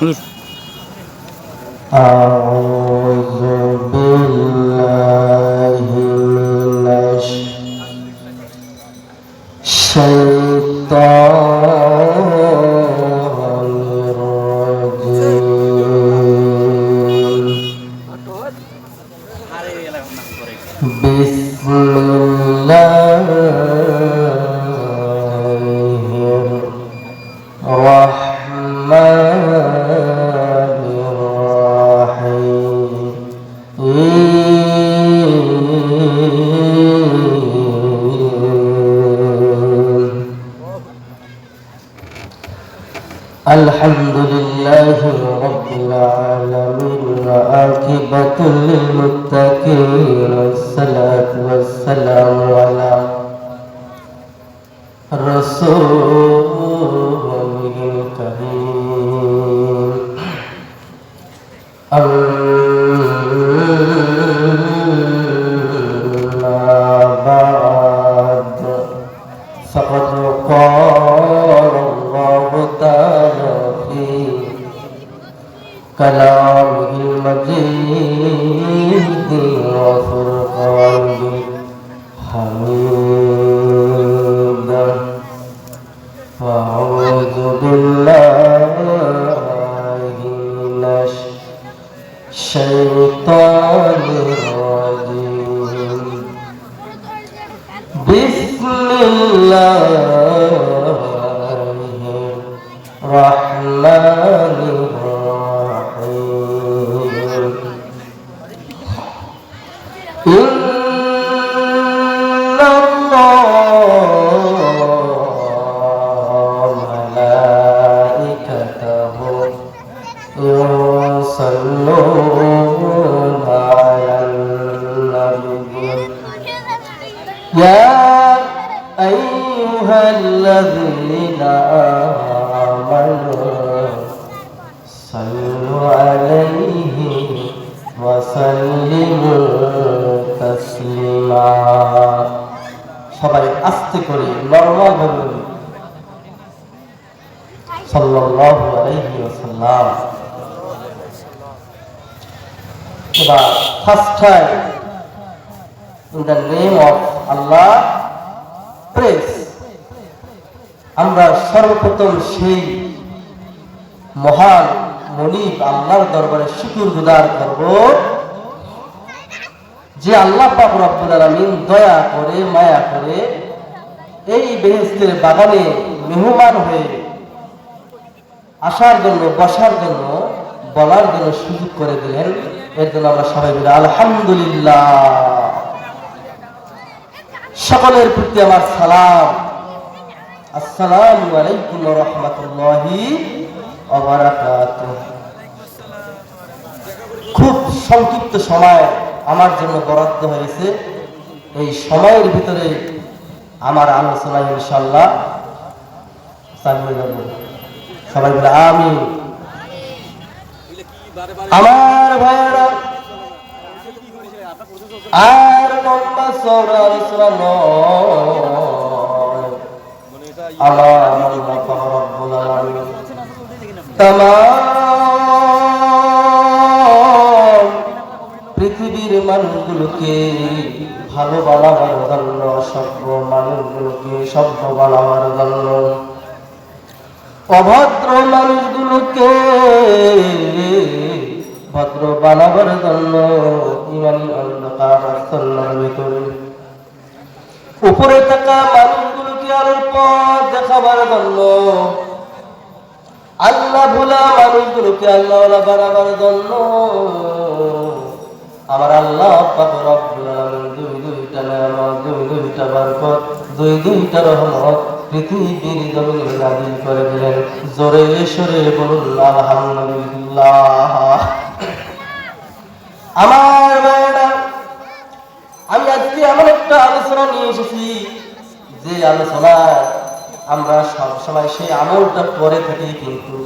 Dur. Aa. রসো time in the name of Allah, praise. আমরা সর্বপ্রথম সেই মহান মনিব আল্লাহর দরবারে শুকুর গুদার করব যে আল্লাহ পাক রব্বুল আলামিন দয়া করে, মায়া করে এই বেহেস্তের বাগানে মেহমান হয়ে আসার জন্য, বসার জন্য, বলার জন্য সুযোগ করে দিলেন। এর জন্য আমরা সবাই বলি, আলহামদুলিল্লাহ। সকলের প্রতি আমার সালাম। আসসালামু আলাইকুম রাহমাতুল্লাহি খুব সংক্ষিপ্ত সময় আমার জন্য বরাদ্দ হয়েছে। এই সময়ের ভিতরে আমার আলোচনা ইনশাল্লাহ চালিয়ে যাব সবাই বলে আমি আমার ভাইয়েরা আর লম্বা আলামিন তামাম পৃথিবীর মানুষগুলোকে ভালো বানাবার জন্য, সভ্য মানুষগুলোকে সভ্য বানাবার জন্য, অভদ্র মানুষগুলোকে ভদ্র বানাবার জন্য ইমানি অন্ধকার ভিতরে। উপরে থাকা মানুষগুলোকে আলোর পথ দেখাবার জন্য, আল্লাহ ভোলা মানুষগুলোকে আল্লাহ বানাবার জন্য, আমার আল্লাহ দুই দুইটা দুই দুইটা বরকত, দুই দুইটা রহমত পৃথিবীর করে দিলেন। জোরে বলুন, আলহামদুলিল্লাহ। আমার ভাইয়েরা আমি আজকে এমন একটা আলোচনা নিয়ে এসেছি যে আলোচনা আমরা সব সময় সেই আমলটা করে থাকি কিন্তু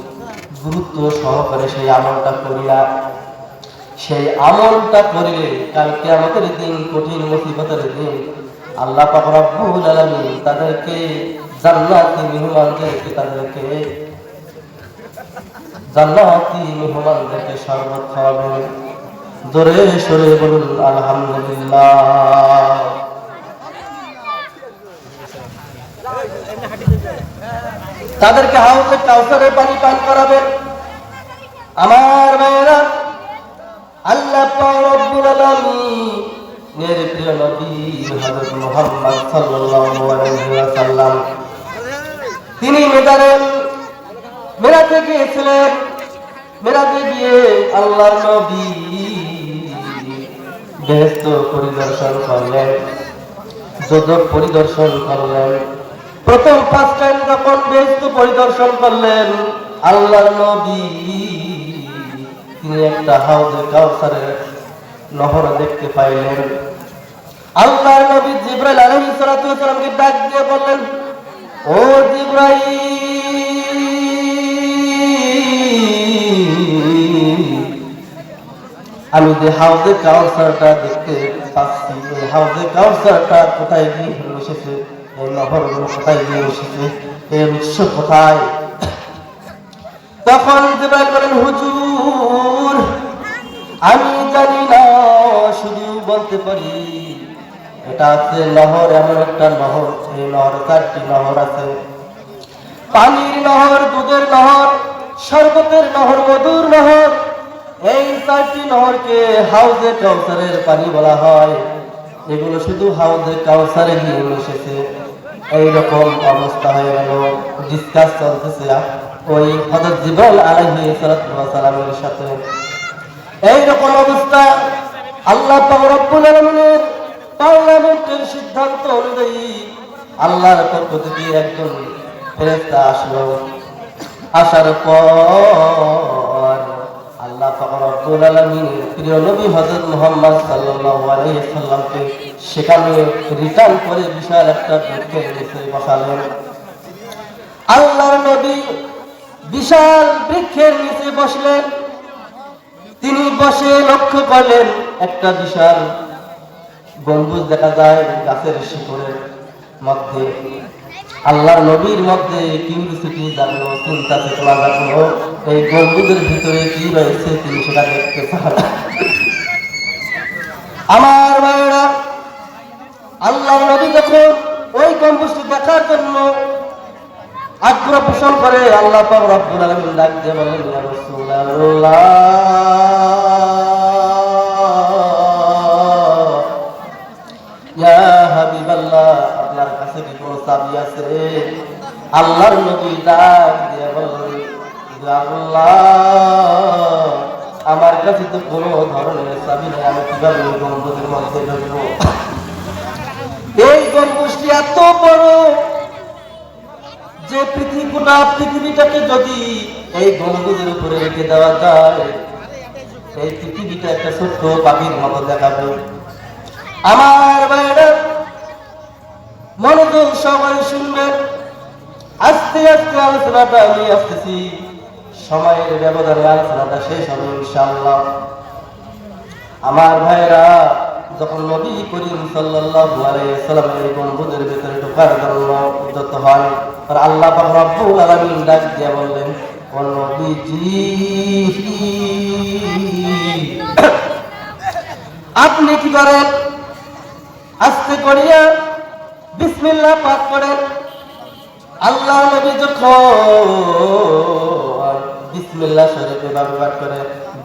গুরুত্ব সহকারে সেই আমলটা করি না। সেই আমলটা করিলে কালকে আমাদের দিন, কঠিন মুসিবতের দিন আল্লাহ রব্বুল আলামিন তাদেরকে জান্নাতি মেহমানদেরকে তাদেরকে জান্নাতি মেহমানদেরকে শরবত খাওয়াবেন। জোরে সরে বলুন, আলহামদুলিল্লাহ। তাদেরকে হাউসে কাউসারে পানি পান করাবেন। আমার ভাইয়েরা, আল্লাহ রব্বুল প্রিয় নবী হযরত মুহাম্মদ সাল্লাল্লাহু আলাইহি ওয়াসাল্লাম, তিনি মেদারে মেরাতে গিয়েছিলেন। মেরাতে গিয়ে আল্লাহর নবী বেহেশত পরিদর্শন করলেন। যোজক পরিদর্শন করলেন। প্রথম ফার্স্ট টাইম যখন বেহেশত পরিদর্শন করলেন, আল্লাহর নবী, তিনি একটা হাউজে কাউসারের নহর দেখতে পাইলেন। আল্লাহর নবী জিব্রাইল সালামকে ডাক দিয়ে বললেন, ও জিব্রাইল আমি যে হাউজে কাউসারটা দেখতে পাচ্ছি। এই হাউজে কাউসারটা কোথায় গিয়ে বসেছে? এই কোথায় গিয়ে এসেছে এর উৎস কোথায়? তখন জিব্রাইল বলেন হুজুর, আমি জানি না, শুধু বলতে পারি এটা আছে নহর এমন একটা নহর এই নহর চারটি নহর আছে। পানির নহর দুধের নহর শরবতের নহর মধুর নহর এই চারটি নহরকে হাউজে কাউসারের পানি বলা হয়। এগুলো শুধু হাউজে কাউসারে গিয়ে মিশেছে এইরকম অবস্থা হয়ে গেল। ডিসকাস চলতেছে ওই হজরত জিবল আলাইহি সালামের সাথে। এইরকম অবস্থা আল্লাহ রব্বুল আলামিনের পার্লামেন্টের সিদ্ধান্ত অনুযায়ী আল্লাহর পক্ষ থেকে একজন ফেরেশতা আসলো। আসার পর তিনি বসে লক্ষ্য করলেন একটা বিশাল গম্বুজ দেখা যায় গাছের শিকড়ের মধ্যে। আল্লাহর নবীর মধ্যে কিউরিসিটি জাগলো চিন্তা চেতনা জাগলো এই গম্বুজের ভিতরে কি রয়েছে তিনি সেটা দেখতে চান আমার ভাইয়েরা, আল্লাহর নবী যখন ওই গম্বুজটি দেখার জন্য আগ্রহ পোষণ করে, আল্লাহ পাক রব্বুল আলামিন ডাক দিয়ে বলেন রাসূলুল্লাহ। আল্লাহর নবী ডাক দিয়ে ইয়া আল্লাহ, আমার কাছে তো কোনো ধরনের চাবি নেই, আমি কীভাবে মধ্যে ঢুকবো? এই গম্বুজটি এত বড় যে পৃথিবীটা পৃথিবীটাকে যদি এই গম্বুজের উপরে রেখে দেওয়া যায়, এই পৃথিবীটা একটা ছোট্ট পাখির মতো দেখাবে। আমার বাইরে মনোযোগ সবাই শুনবেন। আস্তে আস্তে আলোচনাটা আমি আসতেছি। সময়ের ব্যবধানে আলোচনাটা শেষ হবে ইনশাআল্লাহ। আমার ভাইরা যখন নবী করিম সাল্লাল্লাহু আলাইহি সাল্লামের গম্বুজের ভিতরে ঢোকার জন্য উদ্যত হন আর আল্লাহ পাক রব্বুল আলামিন ডাক দিয়ে বললেন, ও নবীজি, আপনি কি করেন? আস্তে করিয়া বিসমিল্লাহ পাঠ করেন আল্লাহ নবী যখন বিসমিল্লাহ শরীফে বাবু পাঠ করে,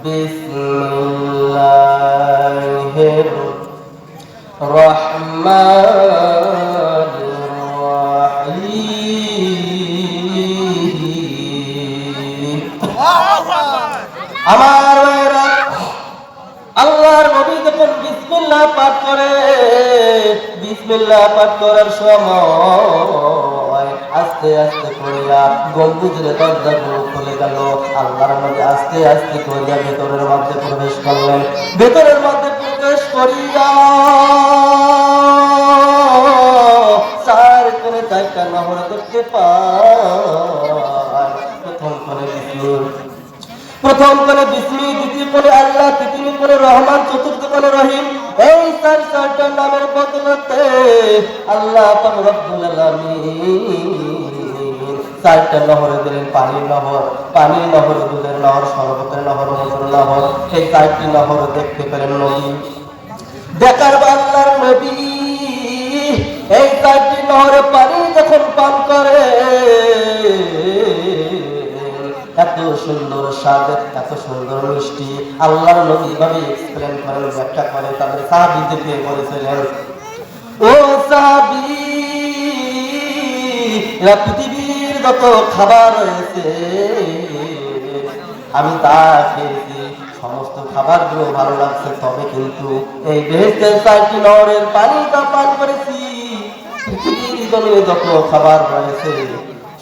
বিসমিল্লাহির রহমানির রহিম। আমার আল্লাহর নবী যখন বিসমিল্লাহ পাঠ করে বিসমিল্লাহ পাঠ করার সময় আস্তে আস্তে করিয়া গম্বুজের দরজাগুলো খুলে গেল। আল্লাহর নবী আস্তে আস্তে করিয়া ভেতরের মধ্যে প্রবেশ করলেন। ভেতরের মধ্যে প্রবেশ করিয়া চার করে চারটা নহর দেখতে পায়। প্রথম করে প্রথম কোনে বিষ্ণু, দ্বিতীয় কোনে আল্লাহ, তৃতীয় কোনে রহমান, চতুর্থ কোনে রহিম। এই চার চারটা নামের বদলতে আল্লাহ রব্বুল আলামিন চারটা নহরে দিলেন, পানির নহর পানির নহর দুধের নহর, শরবতের নহর মধুর নহর। এই চারটি নহর দেখতে পেলেন নদী দেখার বাংলার নবী, এই চারটি নহরে পানি যখন পান করে এত সুন্দর স্বাদ, এত সুন্দর মিষ্টি। আল্লাহর নবী ভাবে এক্সপ্লেন করেন, ব্যাখ্যা করে তাদের সাহাবিদেরকে বলেছিলেন, ও সাহাবি পৃথিবীর যত খাবার রয়েছে, আমি তা খেয়েছি। সমস্ত খাবারগুলো ভালো লাগছে, তবে কিন্তু এই বেহেস্তের চারটি নহরের পানিটা পান করেছি। পৃথিবীর জমিনে যত খাবার রয়েছে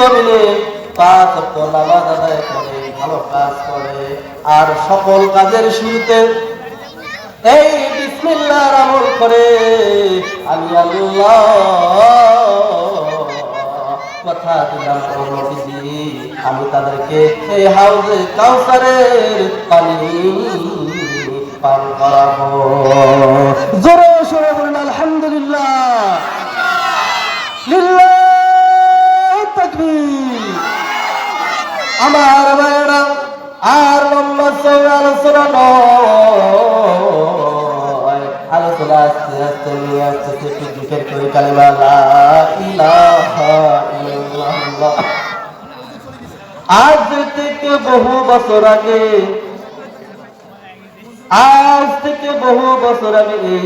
যদি পৃথিবীর জমিনে পাঁচ ওয়াক্ত নামাজ আদায় করে, ভালো কাজ করে। আর সকল কাজের শুরুতে এই বিসমিল্লাহর আমল করে, আমি আল্লাহ কথা দিলাম আমি তাদেরকে এই কাউসারের পানি পান করাবো। জোরে সরে বলুন, আলহামদুলিল্লাহ। আমার ভাইরা আর মোহাম্মদ সৌর আলোচনা নয় আলোচনা আস্তে আস্তে নিয়ে আসতে একটু দুঃখের করে কালিমা। আজ থেকে বহু বছর আগে, আজ থেকে বহু বছর আগে এই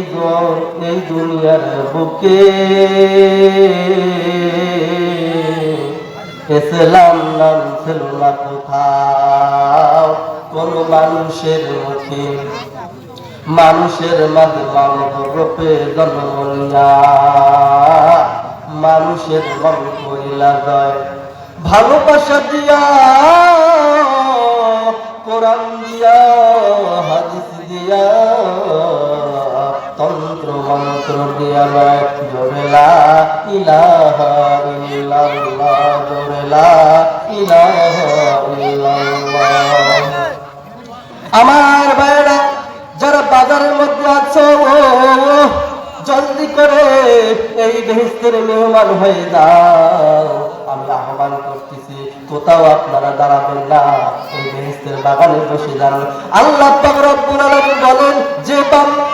এই দুনিয়ার বুকে ইসলাম নাম ছিল না কোথাও? কোন মানুষের মুখে মানুষের মাঝে মানব রূপে জন্ম মানুষের মন করিলা যায় ভালোবাসা দিয়া, কোরআন দিয়া, হাদিস দিয়া তন্ত্র মন্ত্র দিয়া নয় জোরেলা ইলাহা ইল্লাল্লাহ জোরেলা ইলাহা ইল্লাল্লাহ আমার ভাইরা, যারা বাজারের মধ্যে আছো জলদি করে এই বেহেস্তের মেহমান হয়ে যাও। আমি আহ্বান করতেছি, কোথাও আপনারা দাঁড়াবেন না, এই বেহেস্তের বাগানে বসে যান আল্লাহ রব্বুল আলামিন বলেন, যে বান্দা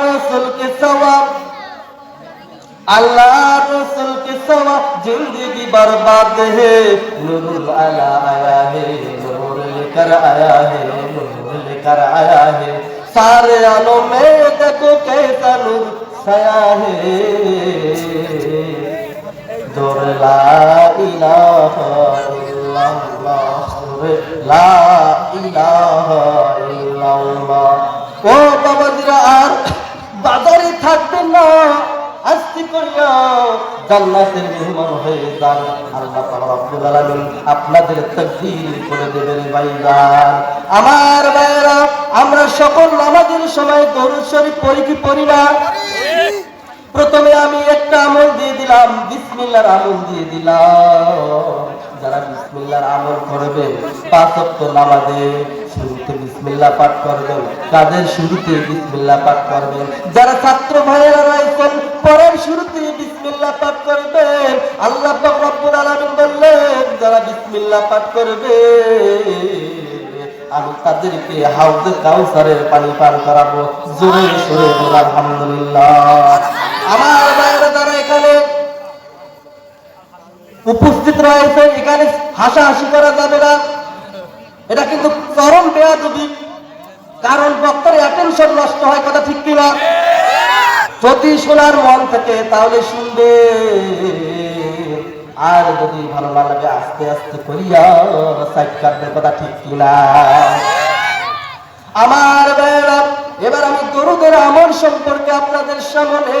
রসুলকে সওয়াব अल्लाह रसूल के सवा जिंदगी बर्बाद है नूर अला आया है नूर लेकर आया है नूर लेकर आया है सारे आलों में देखो कैसा नूर छाया है जोर ला इलाहा इल्लल्लाह जोर ला इलाहा জান্নাতের মেহমান হয়ে যান। আল্লাহ রব্বুল আলামিন আপনাদের তাকদীর করে আমার ভাইরা। আমরা সকল নামাজের সময় দরুদ শরীফ পড়ি কি পড়ি না? প্রথমে আমি একটা আমল দিয়ে দিলাম বিসমিল্লাহর আমল দিয়ে দিলাম। যারা বিসমিল্লাহর আমল করবেন নামাজে শুরুতে বিসমিল্লাহ পাঠ করবেন, কাজের শুরুতে বিসমিল্লাহ পাঠ করবেন। যারা ছাত্র ভাইয়েরা রয়েছেন, পরের শুরুতে বিসমিল্লাহ পাঠ করবেন। আল্লাহ রব্বুল আলামিন বললেন, যারা বিসমিল্লাহ পাঠ করবে, আমি তাদেরকে হাউজে কাউসারের পানি পান করাবো। জোরে সোরে আলহামদুলিল্লাহ। আমার উপস্থিত রয়েছে, এখানে হাসাহাসি করা যাবে না। এটা কিন্তু চরম বেয়াদবি, কারণ বক্তার অ্যাটেনশন নষ্ট হয়, কথা ঠিক কিনা? যদি শোনার মন থেকে তাহলে শুনবে, আর যদি ভালো লাগে, আস্তে আস্তে করিয়া সাইড কথা ঠিক কিনা? আমার বেড়া এবার আমি গরুদের আমল সম্পর্কে আপনাদের সামনে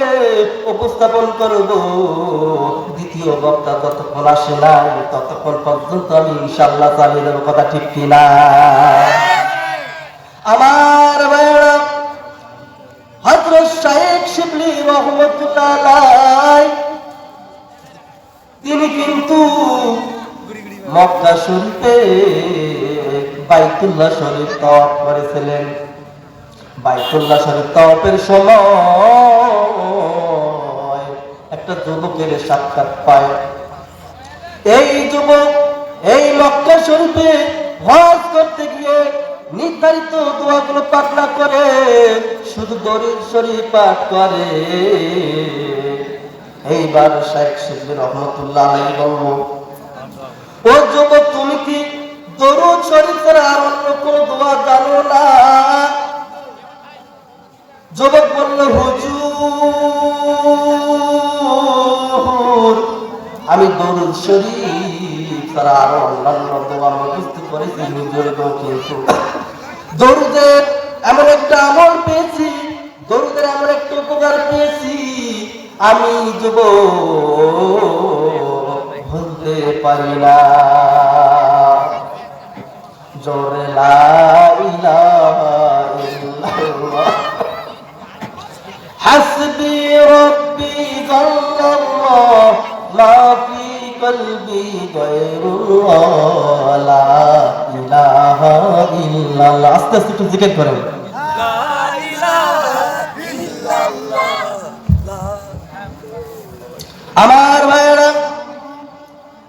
উপস্থাপন করব। দ্বিতীয় বক্তা যতক্ষণ আসে নাই, ততক্ষণ পর্যন্ত আমি ইনশাল্লাহ চালিয়ে কথা ঠিক কিনা। আমার বেড়া হজরত শাহেক শিবলি তিনি কিন্তু মক্কা শরীফে বাইতুল্লাহ শরীফ তওয়াফ করেছিলেন। বাইতুল্লাহ শরীফ তওয়াফের সময় একটা যুবকের সাক্ষাৎ পায়। এই যুবক এই মক্কা শরীফে হজ করতে গিয়ে নির্ধারিত দোয়াগুলো না করে, শুধু দরিদ শরীফ পাঠ করে। এইবার শেখ শিবলি রহমতুল্লাহ আলাই বলব ও যুবক, তুমি কি দরুদ শরীফ আর অন্য কোন দোয়া জানো না? যুবক বলল হুজুর, আমি দরুদ শরীফ ছাড়া আরও অন্যান্য দোয়া মুখস্থ করেছি, হুজুর গো, কিন্তু দরুদের এমন একটা আমল পেয়েছি, দরুদের এমন একটা উপকার পেয়েছি, আমি যুব ভুলতে পারি না। জোরে লা قلبي غير الله لا إله إلا الله আস্তে আস্তে একটু জিকির করেন আমার ভাইয়েরা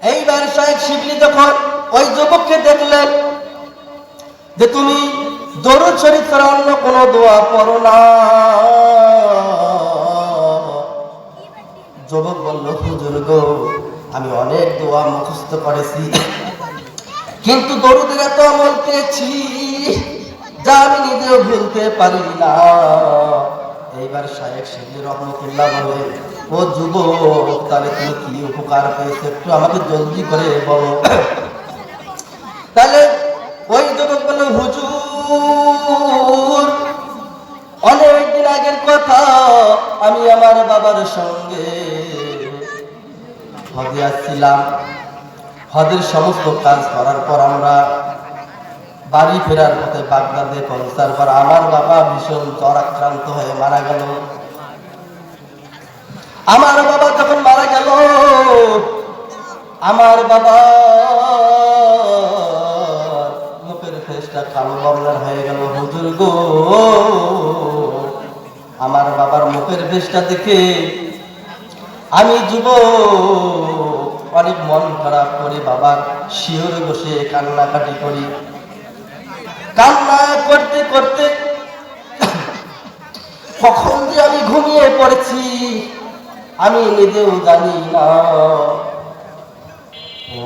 এইবার শাহেক শিবলি যখন ওই যুবককে দেখলেন যে তুমি দরুদ শরীফ ছাড়া অন্য কোন দোয়া পড়ো না যুবক বলল হুজুর গো আমি অনেক দোয়া মুখস্থ করেছি। কিন্তু দরুদের এত আমল পেয়েছি, যা আমি নিজেও ভুলতে পারি না। এইবার শাহেক শিবলি রহমতুল্লাহ বলে ও যুবক, তাহলে তুমি কি উপকার পেয়েছ? একটু আমাকে জলদি করে বলো। তাহলে ওই যুবক বলে হুজুর, অনেক দিন আগের কথা, আমি আমার বাবার সঙ্গে হজে আসছিলাম। হজের সমস্ত কাজ করার পর আমরা বাড়ি ফেরার পথে বাগদাদে পৌঁছার পর আমার বাবা ভীষণ জ্বর আক্রান্ত হয়ে মারা গেল। আমার বাবা যখন মারা গেল, আমার বাবা মুখের ফেসটা কালো বর্ণের হয়ে গেল, হুজুর গো, আমার বাবার মুখের ফেসটা দেখে আমি যুব। অনেক মন খারাপ করি বাবার শিওরে বসে কান্নাকাটি করি। কান্না করতে করতে কখন যে আমি ঘুমিয়ে পড়েছি, আমি নিজেও জানি না। ও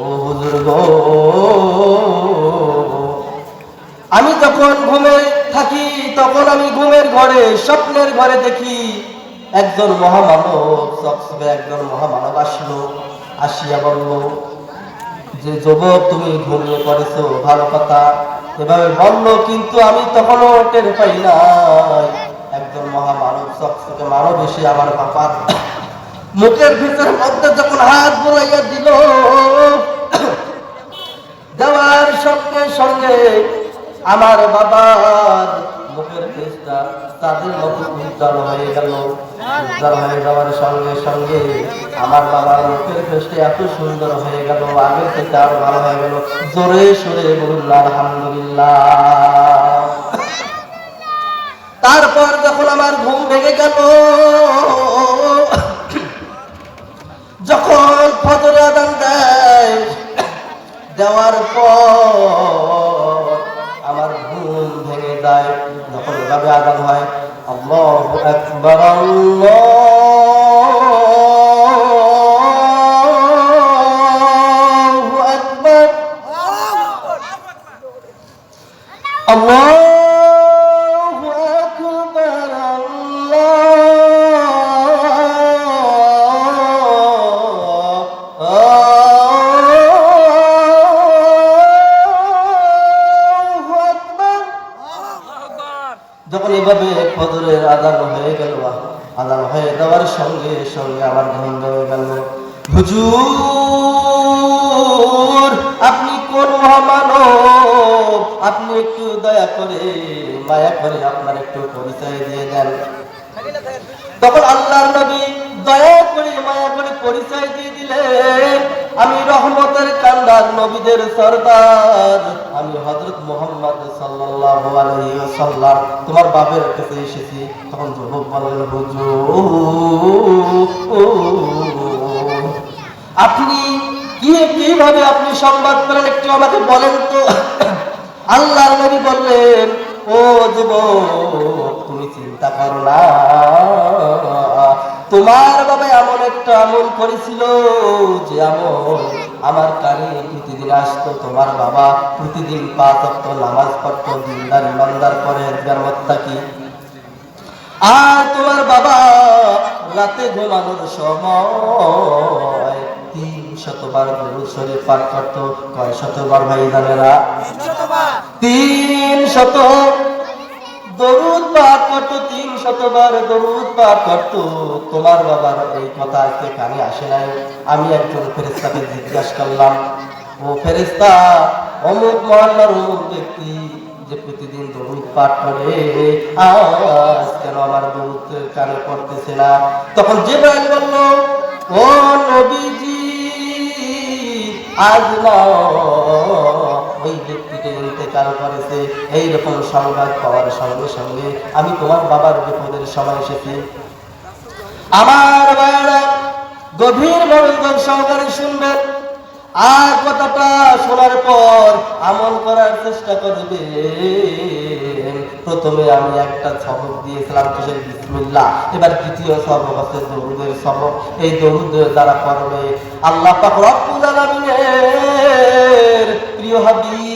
আমি যখন ঘুমে থাকি, তখন আমি ঘুমের ঘরে, স্বপ্নের ঘরে দেখি একজন মহামানব চকচকে একজন মহামানব আসলো, আসিয়া বলল, যে যুবক, তুমি ঘুমিয়ে পড়েছো, ভালো কথা। এভাবে বলল, কিন্তু আমি তখনও টের পাই নাই। একজন মহামানব চকচকে মানব এসে আমার বাবার মুখের ভিতরে মধ্যে যখন হাত বোলাইয়া দিল দেওয়ার সঙ্গে সঙ্গে আমার বাবার মুখের ফেসটা তাদের মতো উজ্জ্বল হয়ে গেল। উজ্জ্বল হয়ে যাওয়ার সঙ্গে সঙ্গে আমার বাবার মুখের ফেসটা এত সুন্দর হয়ে গেল, আগের থেকে আরও ভালো হয়ে গেল। জোরে সরে বলুন, আলহামদুলিল্লাহ। তারপর যখন আমার ঘুম ভেঙে গেল, যখন ফজর আদান দেয়, দেওয়ার পর আমার ঘুম ভেঙে যায়। এভাবে আদান হয়। আল্লাহ একবার আদান হয়ে গেল আদান হয়ে যাওয়ার সঙ্গে সঙ্গে আমার ধন্দ হয়ে গেল। হুজুর, আপনি কোন মহামানব? আপনি একটু দয়া করে মায়া করে আপনার একটু পরিচয় দিয়ে দেন। তখন আল্লাহর নবী দয়া করে মায়া করে পরিচয় দিয়ে দিলে। আমি রহমতের কান্দার নবীদের সর্দার। আমি হযরত মুহাম্মদ ওয়াসাল্লাম। তোমার বাপের কাছে এসেছি। তখন যুবক বললেন, হুজুর, আপনি কি, কীভাবে আপনি সংবাদ পেলেন একটু আমাকে বলেন তো? আল্লাহর নবী বললেন, ও যুবক, তুমি চিন্তা করো না। তোমার বাবা এমন একটা আমল করেছিল যে আমল আমার কানে প্রতিদিন আসতো। তোমার বাবা প্রতিদিন পাঁচ অক্ট নামাজ পড়তো দিনদার ইমানদার করে কি আর তোমার বাবা রাতে ঘুমানোর সময় তিন শতবার দরুদ শরীফ পাঠ করতো। কয় শতবার ভাই জানেরা? তিন শত দরুদ পাঠ করতো শতবার দরুদ পাঠ করতো। তোমার বাবার এই কথা আজকে কানে আসে নাই। আমি একজন ফেরেস্তাকে জিজ্ঞাসা করলাম, ও ফেরেস্তা অমুক মহল্লার অমুক ব্যক্তি যে প্রতিদিন দরুদ পাঠ করে, আজ কেন আমার দরুদ কানে পড়তেছে না? তখন জিব্রাইল বলল, ও নবীজি, আজ না, ওই ব্যক্তিকে ইন্তেকাল করেছে এইরকম সংবাদ পাওয়ার সঙ্গে সঙ্গে আমি তোমার বাবার বিপদের সময় এসেছি। আমার বায়না গভীর মনোযোগ সহকারে শুনবেন। আর কথাটা শোনার পর আমল করার চেষ্টা করবে প্রথমে আমি একটা সবক দিয়েছিলাম কিসের বিসমিল্লাহ। এবার দ্বিতীয় সবক আছে দরুদের সবক। এই দরুদের দ্বারা পড়বে, আল্লাহ পাক রব্বুল আলামিনের প্রিয় হাবিব।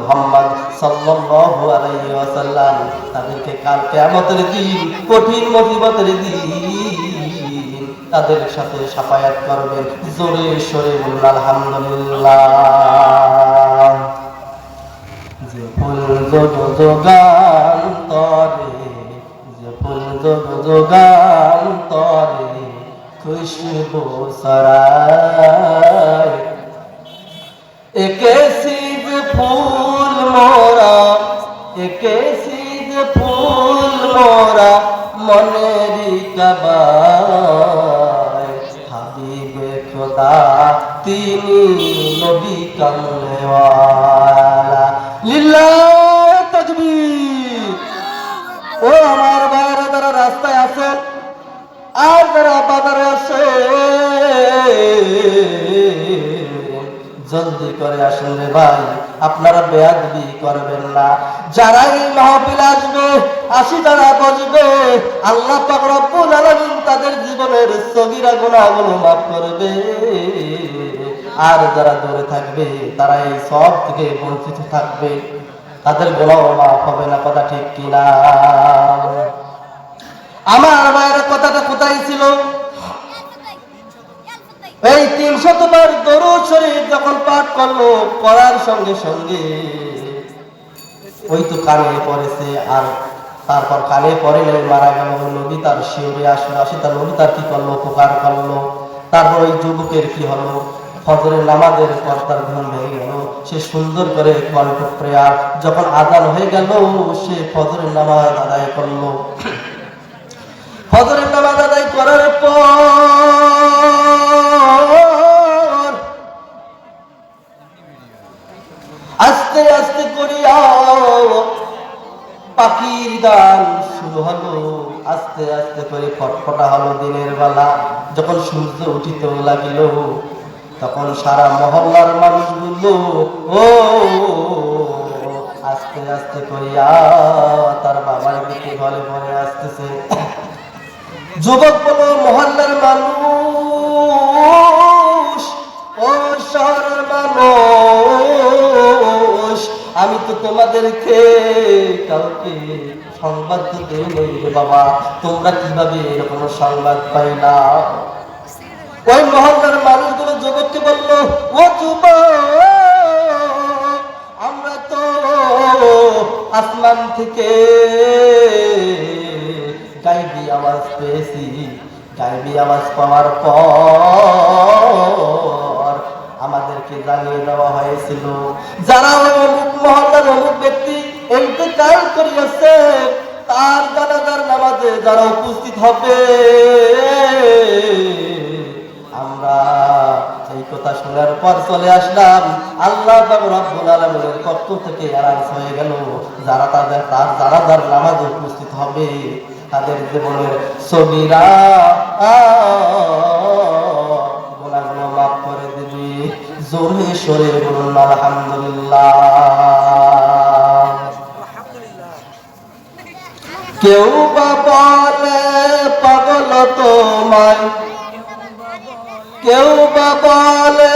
মুহাম্মদ সাল্লাল্লাহু আলাইহি ওয়াসাল্লাম তাদেরকে কাল কিয়ামতের দিন, কঠিন মুসিবতের দিন তাদের সাথে সাফায়াত করবেন জোরে সরে বলুন, আলহামদুলিল্লাহ। যে ফুল যোগ যোগান তরে, যে ফুল যোগ যোগান তরে, খুশবু ফুল মোরা একে সিদ ফুল মোরা মনেরি কবায়। হাবিবে খোদা তিনি নবী কামলেওয়ালা বেয়াদবি করবেন না। যারা এই মাহফিল আসবে আসি যারা বসবে আল্লাহ রব্বুল আলামিন তাদের জীবনের সগীরা গুনাহগুলো মাফ করবে। আর যারা দূরে থাকবে, তারা এই সব থেকে বঞ্চিত থাকবে। তাদের গোলাও মাফ হবে না, কথা ঠিক কিনা? আমার মায়ের কথাটা কোথায় ছিল? এই তিন শতবার দরুদ শরীফ যখন পাঠ করল করার সঙ্গে সঙ্গে ওই তো কানে পড়েছে আর তারপর কানে পড়ে নাই মারা গেল নবী, তার শিওরে আসলো, আসে তার নবী, তার কি করল, উপকার করল, তারপর ওই যুবকের কি হলো, ফজরের নামাজের পর তার ঘুম ভেঙে গেল, সে সুন্দর করে কণ্ঠ প্রেয়ার যখন আদান হয়ে গেল, সে ফজরের নামাজ আদায় করল। ফজরের নামাজ আদায় করার পর গান শুরু হলো, আস্তে আস্তে করে ফটফটা হলো দিনের বেলা। যখন সূর্য উঠিতে লাগিল, তখন সারা মহল্লার মানুষগুলো, ও, আস্তে আস্তে করিয়া তার বাবার দিকে ঘরে ঘরে আসতেছে। যুবক বলো, মহল্লার মানুষ, ও শহরের মানুষ, আমি তো তোমাদেরকে কাউকে সংবাদ তো দেই নেই রে বাবা। তোমরা কীভাবে এরকম সংবাদ পাইলা ওই মহল্লার মানুষগুলো যুবককে বলল, ও যুবক, আমরা তো আসমান থেকে গাইবি আওয়াজ পেয়েছি। গাইবি আওয়াজ পাওয়ার পর আমাদেরকে জানিয়ে দেওয়া হয়েছিল, যারা অমুক মহল্লার অমুক ব্যক্তি করিয়াছে, তার জানাজার নামাজে যারা উপস্থিত হবে, আমরা কথা শোনার পর চলে আসলাম। আল্লাহ পক্ষ থেকে হয়ে গেল, যারা তাদের, তার যারা যার নামাজ উপস্থিত হবে, তাদের জীবনের ছবিরা গোনাগুলো মাফ করে দিবি। জোরে সরে বলুন, আলহামদুলিল্লাহ। কেউ বা বলে পাগল তোমায়? কেউ বা বলে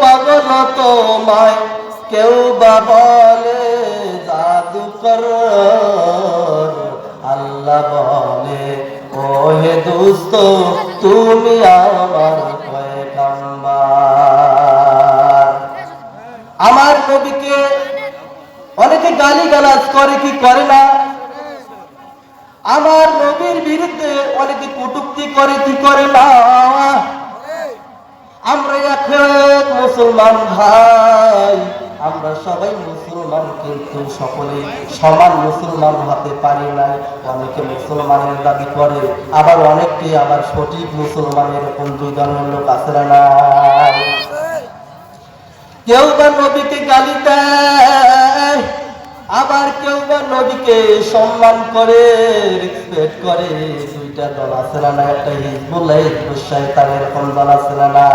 পাগল তোমায়? কেউ বা বলে জাদুকর আল্লাহ বলে ও হে দোস্ত তুমি আমার আমার নবীকে অনেকে গালি গালাজ করে কি করে না? আমার নবীর বিরুদ্ধে অনেকে কটুক্তি করে কি করে না? আমরা এক মুসলমান ভাই, আমরা সবাই মুসলমান, কিন্তু সকলে সমান মুসলমান হতে পারি নাই। অনেকে মুসলমানের দাবি করে, আবার অনেককে আবার সঠিক মুসলমানের এরকম দুই ধরনের লোক আছে না কেউ বা নবীকে গালি দেয় আবার কেউ বা নবীকে সম্মান করে রেসপেক্ট করে, দুইটা দল আছে না একটা হিজবুল্লাহ হিজবুল শয়তান এরকম দল আছে না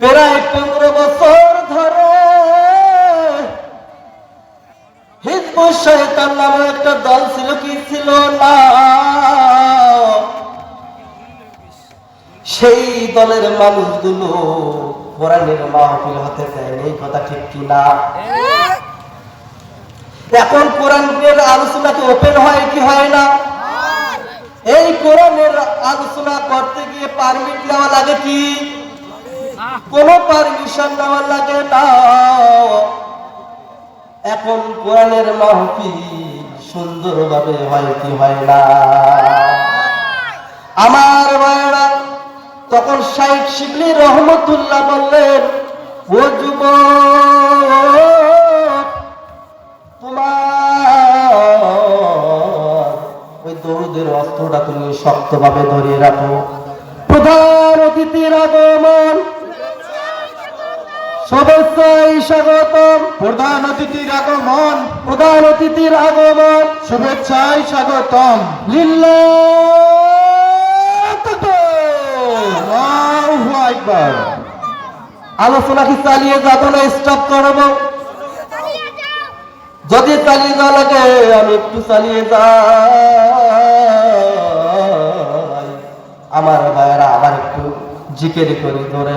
প্রায় পনেরো বছর ধরে হিজবুল শয়তান নামে একটা দল ছিল, কি ছিল না? সেই দলের মানুষগুলো কোরআনের মাহফিল হতে দেয় এই কথা ঠিক কিনা? এখন কোরআনের আলোচনা কি ওপেন হয় কি হয় না? এই কোরআনের আলোচনা করতে গিয়ে পারমিট নেওয়া লাগে কি? কোন পারমিশন নেওয়া লাগে না। এখন কোরআনের মাহফিল সুন্দরভাবে হয় কি হয় না? আমার ভাইয়েরা, তখন শাইখ শিবলি রহমতুল্লাহ বললেন, ও যুব দৌড়দের অস্ত্রটা তুমি শক্তভাবে ধরে রাখো। প্রধান অতিথির আগমন। শুভেচ্ছাই স্বাগতম। প্রধান অতিথির আগমন। প্রধান অতিথির আগমন। আকবার। আলোচনা কি চালিয়ে যাব না? স্টপ করব। যদি চালিয়ে যাওয়া লাগে, আমি একটু চালিয়ে যাই। আমার ভাইয়েরা আবার একটু জিকের করি ধরে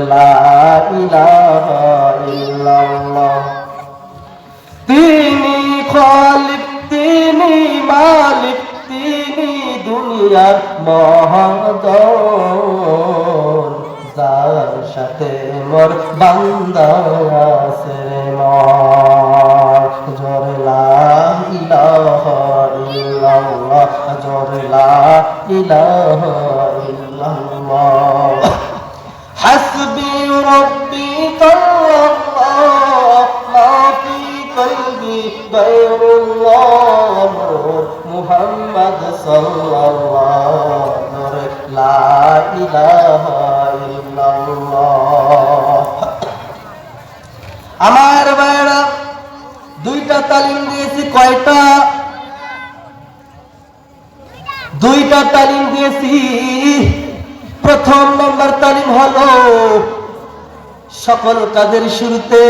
তিনি খালিক, তিনি মালিক, তিনি দুনিয়ার মহাজন যার সাথে মোর বান্দা আছে রে মন জোরে লা ইলাহা ইল্লাল্লাহ, জোরে লা ইলাহা ইল্লাল্লাহ حسبي ربي الله ما في قلبي غير الله نور محمد صلى الله نور لا إله إلا الله আমার ভাইরা দুইটা তালিম দিয়েছি কয়টা দুইটা তালিম দিয়েছি প্রথম নম্বর তালিম হলো সকল কাজের শুরুতে